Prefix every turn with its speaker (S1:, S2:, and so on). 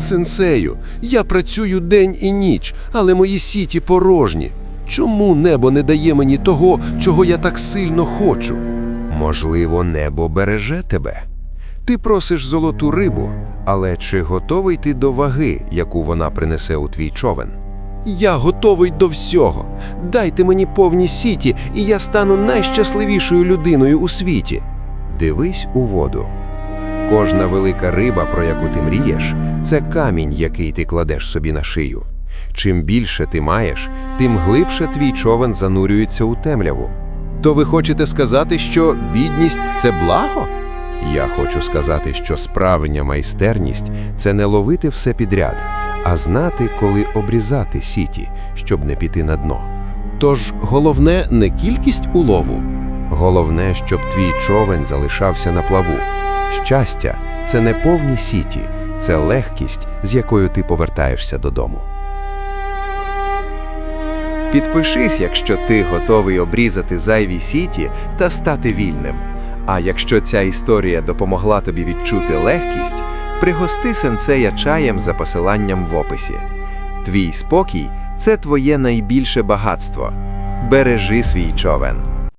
S1: Сенсею, я працюю день і ніч, але мої сіті порожні. Чому небо не дає мені того, чого я так сильно хочу? Можливо, небо береже тебе. Ти просиш золоту рибу, але чи готовий ти до ваги, яку вона принесе у твій човен? Я готовий до всього. Дайте мені повні сіті, і я стану найщасливішою людиною у світі. Дивись у воду. Кожна велика риба, про яку ти мрієш, це камінь, який ти кладеш собі на шию. Чим більше ти маєш, тим глибше твій човен занурюється у темряву. То ви хочете сказати, що бідність це благо? Я хочу сказати, що справжня майстерність це не ловити все підряд, а знати, коли обрізати сіті, щоб не піти на дно. Тож головне не кількість улову, головне, щоб твій човен залишався на плаву. Щастя це не повні сіті, це легкість, з якою ти повертаєшся додому.
S2: Підпишись, якщо ти готовий обрізати зайві сіті та стати вільним. А якщо ця історія допомогла тобі відчути легкість, пригости сенсея чаєм за посиланням в описі. Твій спокій це твоє найбільше багатство. Бережи свій човен.